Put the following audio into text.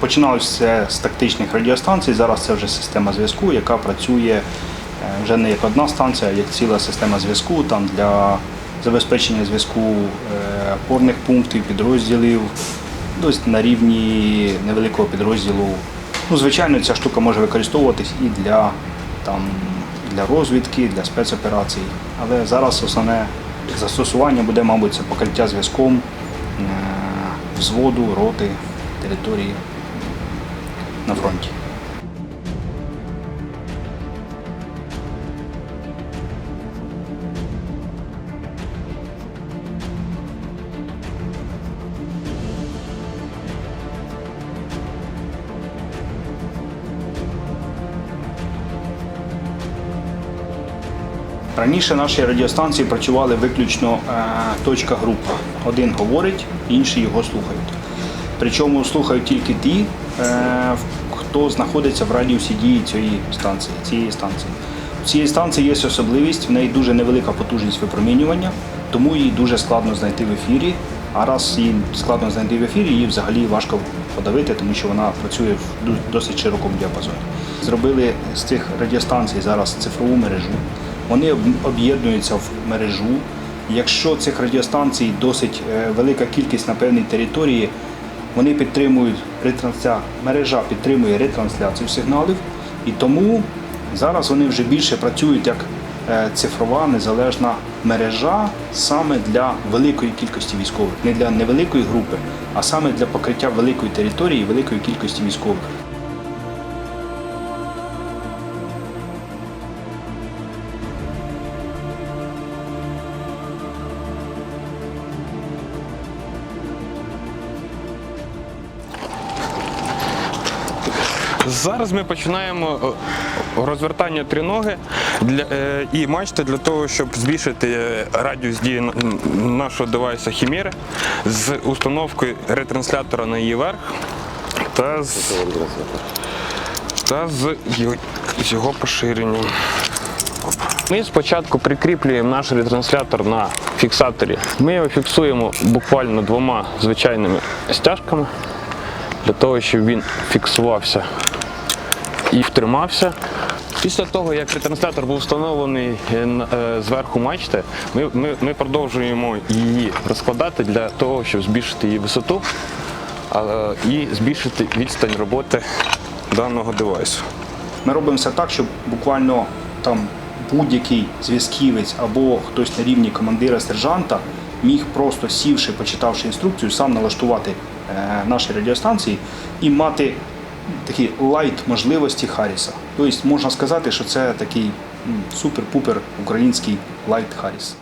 Починалося з тактичних радіостанцій. Зараз це вже система зв'язку, яка працює е, вже не як одна станція, а як ціла система зв'язку там для забезпечення зв'язку е, опорних пунктів, підрозділів, десь на рівні невеликого підрозділу. Ну, звичайно, ця штука може використовуватись і для, там, для розвідки, для спецоперацій. Але зараз основне застосування буде, мабуть, це покриття зв'язком е, взводу, роти, території на фронті. Раніше наші радіостанції працювали виключно е, точка група. Один говорить, інші його слухають. Причому слухають тільки ті, е, хто знаходиться в радіусі дії цієї станції. Цієї станції. У цієї станції є особливість, в неї дуже невелика потужність випромінювання, тому її дуже складно знайти в ефірі. А раз її складно знайти в ефірі, її взагалі важко подавити, тому що вона працює в досить широкому діапазоні. Зробили з цих радіостанцій зараз цифрову мережу. Вони об'єднуються в мережу. Якщо цих радіостанцій досить е, велика кількість на певній території, вони підтримують ретрансля... мережа підтримує ретрансляцію сигналів, і тому зараз вони вже більше працюють як е, цифрова незалежна мережа саме для великої кількості військових, не для невеликої групи, а саме для покриття великої території і великої кількості військових. Зараз ми починаємо е, розвертання триноги для, е, і мачти для того, щоб збільшити е, радіус дії нашого девайса Хімери з установкою ретранслятора на її верх та з, та з з його поширенням. Ми спочатку прикріплюємо наш ретранслятор на фіксаторі. Ми його фіксуємо буквально двома звичайними стяжками для того, щоб він фіксувався і втримався. Після того, як ретранслятор був встановлений е, е, зверху мачти, ми, ми, ми продовжуємо її розкладати для того, щоб збільшити її висоту і збільшити відстань роботи даного девайсу. Ми робимо все так, щоб буквально там будь-який зв'язківець або хтось на рівні командира сержанта міг просто сівши, почитавши інструкцію, сам налаштувати е, наші радіостанції і мати такі лайт можливості Харріса. Тобто можна сказати, що це такий супер-пупер український лайт Харріс.